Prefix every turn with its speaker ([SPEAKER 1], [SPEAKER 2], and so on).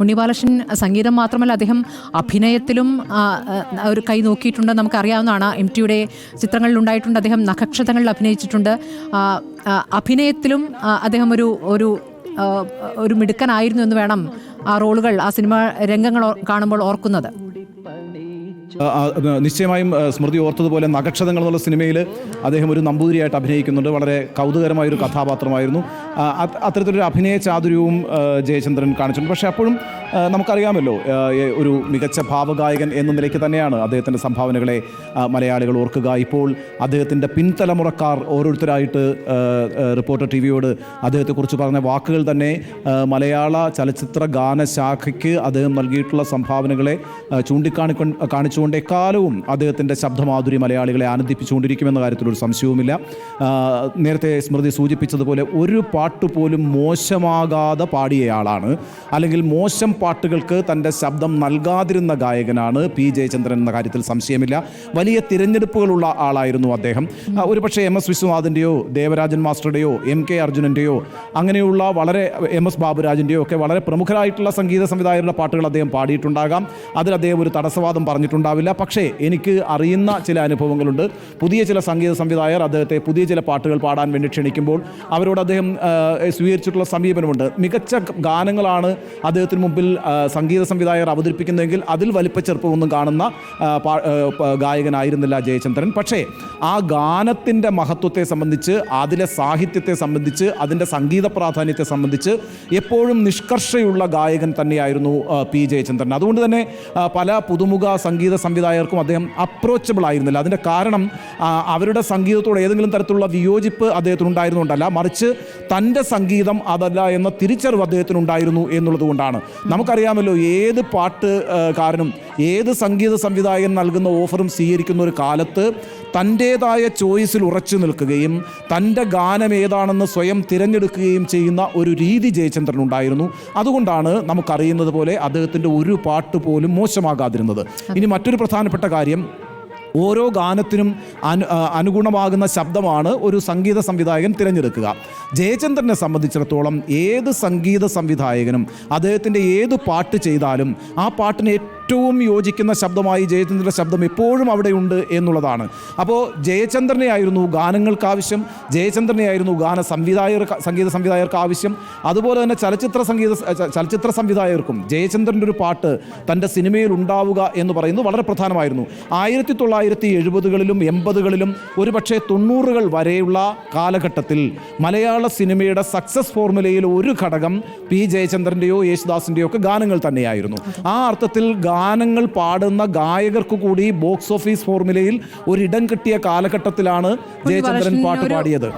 [SPEAKER 1] ഉണ്ണിബാലകൃഷ്ണൻ സംഗീതം മാത്രമല്ല അദ്ദേഹം അഭിനയത്തിലും ഒരു കൈ നോക്കിയിട്ടുണ്ട്. നമുക്കറിയാവുന്നതാണ് എം ടിയുടെ ചിത്രങ്ങളിൽ ഉണ്ടായിട്ടുണ്ട്. അദ്ദേഹം നഖക്ഷതങ്ങളിൽ അഭിനയിച്ചിട്ടുണ്ട്. അഭിനയത്തിലും അദ്ദേഹം ഒരു ഒരു ഒരു മിടുക്കനായിരുന്നു എന്ന് വേണം ആ റോളുകൾ ആ സിനിമ രംഗങ്ങൾ കാണുമ്പോൾ ഓർക്കുന്നത്.
[SPEAKER 2] നിശ്ചയമായും സ്മൃതി ഓർത്തതുപോലെ നഗക്ഷതങ്ങൾ എന്നുള്ള സിനിമയിൽ അദ്ദേഹം ഒരു നമ്പൂതിരിയായിട്ട് അഭിനയിക്കുന്നുണ്ട്. വളരെ കൗതുകരമായ ഒരു കഥാപാത്രമായിരുന്നു അത്തരത്തിലൊരു അഭിനയ ചാതുര്യവും ജയചന്ദ്രൻ കാണിച്ചിട്ടുണ്ട്. പക്ഷേ അപ്പോഴും നമുക്കറിയാമല്ലോ ഒരു മികച്ച ഭാവഗായകൻ എന്ന നിലയ്ക്ക് തന്നെയാണ് അദ്ദേഹത്തിന്റെ സംഭാവനകളെ മലയാളികൾ ഓർക്കുക. ഇപ്പോൾ അദ്ദേഹത്തിന്റെ പിൻതലമുറക്കാർ ഓരോരുത്തരായിട്ട് റിപ്പോർട്ടർ ടി വിയോട് അദ്ദേഹത്തെക്കുറിച്ച് പറഞ്ഞ വാക്കുകൾ തന്നെ മലയാള ചലച്ചിത്ര ഗാനശാഖയ്ക്ക് അദ്ദേഹം നൽകിയിട്ടുള്ള സംഭാവനകളെ ആ, ചൂണ്ടിക്കാണിക്കൊണ്ട് കാണിച്ചുകൊണ്ട് എക്കാലവും അദ്ദേഹത്തിന്റെ ശബ്ദമാധുരി മലയാളികളെ ആനന്ദിപ്പിച്ചുകൊണ്ടിരിക്കുമെന്ന കാര്യത്തിൽ ഒരു സംശയവുമില്ല നേരത്തെ സ്മൃതി സൂചിപ്പിച്ചതുപോലെ ഒരു പാട്ട് പോലും മോശമാകാതെ പാടിയയാളാണ് അല്ലെങ്കിൽ മോശം പാട്ടുകൾക്ക് തന്റെ ശബ്ദം നൽകാതിരുന്ന ഗായകനാണ് പി ജയചന്ദ്രൻ എന്ന കാര്യത്തിൽ സംശയമില്ല. വലിയ തിരഞ്ഞെടുപ്പുകളുള്ള ആളായിരുന്നു അദ്ദേഹം. ഒരുപക്ഷെ എം എസ് വിശ്വനാഥിന്റെയോ ദേവരാജൻ മാസ്റ്ററുടെയോ എം കെ അർജുനന്റെയോ അങ്ങനെയുള്ള വളരെ എം എസ് ബാബുരാജിന്റെയോ ഒക്കെ വളരെ പ്രമുഖരായിട്ടുള്ള സംഗീത സംവിധായകരുടെ പാട്ടുകൾ അദ്ദേഹം പാടിയിട്ടുണ്ടാകാം. അതിൽ അദ്ദേഹം ഒരു തടസ്സവാദം പറഞ്ഞിട്ടുണ്ടാവില്ല പക്ഷേ എനിക്ക് അറിയുന്ന ചില അനുഭവങ്ങളുണ്ട്. പുതിയ ചില സംഗീത സംവിധായകർ അദ്ദേഹത്തെ പുതിയ ചില പാട്ടുകൾ പാടാൻ വേണ്ടി ക്ഷണിക്കുമ്പോൾ അവരോട് അദ്ദേഹം സ്വീകരിച്ചിട്ടുള്ള സമീപനമുണ്ട്. മികച്ച ഗാനങ്ങളാണ് അദ്ദേഹത്തിന് മുമ്പിൽ സംഗീത സംവിധായകർ അവതരിപ്പിക്കുന്നതെങ്കിൽ അതിൽ വലിപ്പച്ചെറുപ്പമൊന്നും കാണുന്ന ആ, പാ- ഗായകനായിരുന്നില്ല ജയചന്ദ്രൻ. പക്ഷേ ആ ഗാനത്തിന്റെ മഹത്വത്തെ സംബന്ധിച്ച് അതിലെ സാഹിത്യത്തെ സംബന്ധിച്ച് അതിന്റെ സംഗീത പ്രാധാന്യത്തെ സംബന്ധിച്ച് എപ്പോഴും നിഷ്കർഷയുള്ള ഗായകൻ തന്നെയായിരുന്നു പി ജയചന്ദ്രൻ. അതുകൊണ്ട് തന്നെ പല പുതുമുഖ സംഗീത സംവിധായകർക്കും അദ്ദേഹം അപ്രോച്ചബിൾ ആയിരുന്നില്ല. അതിന്റെ കാരണം അവരുടെ സംഗീതത്തോട് ഏതെങ്കിലും തരത്തിലുള്ള വിയോജിപ്പ് അദ്ദേഹത്തിന് ഉണ്ടായിരുന്നുണ്ടല്ല മറിച്ച് തന്റെ സംഗീതം അതല്ല എന്ന തിരിച്ചറിവ് അദ്ദേഹത്തിനുണ്ടായിരുന്നു എന്നുള്ളത് കൊണ്ടാണ് നമുക്കറിയാമല്ലോ ഏത് പാട്ട് ആ, കാരനും ഏത് സംഗീത സംവിധായകൻ നൽകുന്ന ഓഫറും സ്വീകരിക്കുന്ന ഒരു കാലത്ത് തന്റേതായ ചോയ്സിൽ ഉറച്ചു നിൽക്കുകയും തന്റെ ഗാനം ഏതാണെന്ന് സ്വയം തിരഞ്ഞെടുക്കുകയും ചെയ്യുന്ന ഒരു രീതി ജയചന്ദ്രൻ ഉണ്ടായിരുന്നു. അതുകൊണ്ടാണ് നമുക്കറിയുന്നത് പോലെ അദ്ദേഹത്തിന്റെ ഒരു പാട്ട് പോലും മോശമാകാതിരുന്നത്. ഇനി മറ്റൊരു പ്രധാനപ്പെട്ട കാര്യം ഓരോ ഗാനത്തിനും അനു അനുഗുണമാകുന്ന ശബ്ദമാണ് ഒരു സംഗീത സംവിധായകൻ തിരഞ്ഞെടുക്കുക. ജയചന്ദ്രനെ സംബന്ധിച്ചിടത്തോളം ഏത് സംഗീത സംവിധായകനും അദ്ദേഹത്തിന്റെ ഏത് പാട്ട് ചെയ്താലും ആ പാട്ടിന് ഏറ്റവും യോജിക്കുന്ന ശബ്ദമായി ജയചന്ദ്രന്റെ ശബ്ദം എപ്പോഴും അവിടെയുണ്ട് എന്നുള്ളതാണ്. അപ്പോൾ ജയചന്ദ്രനെ ആയിരുന്നു ഗാനങ്ങൾക്ക് ആവശ്യം ജയചന്ദ്രനെ ആയിരുന്നു ഗാന സംവിധായകർ സംഗീത സംവിധായകർക്ക് ആവശ്യം അതുപോലെ തന്നെ ചലച്ചിത്ര സംഗീത ചലച്ചിത്ര സംവിധായകർക്കും ജയചന്ദ്രന്റെ ഒരു പാട്ട് തന്റെ സിനിമയിൽ ഉണ്ടാവുക എന്ന് പറയുന്നത് വളരെ പ്രധാനമായിരുന്നു. ആയിരത്തി തൊള്ളായിരത്തി എഴുപതുകളിലും എൺപതുകളിലും ഒരുപക്ഷെ തൊണ്ണൂറുകൾ വരെയുള്ള കാലഘട്ടത്തിൽ മലയാള സിനിമയുടെ സക്സസ് ഫോർമുലയിൽ ഒരു ഘടകം പി ജയചന്ദ്രന്റെയോ യേശുദാസിന്റെയോ ഒക്കെ ഗാനങ്ങൾ തന്നെയായിരുന്നു. ആ അർത്ഥത്തിൽ ഗാനങ്ങൾ പാടുന്ന ഗായകർക്ക് കൂടി ബോക്സ് ഓഫീസ് ഫോർമുലയിൽ ഒരിടം കിട്ടിയ കാലഘട്ടത്തിലാണ് ജയചന്ദ്രൻ പാട്ട് പാടിയത്.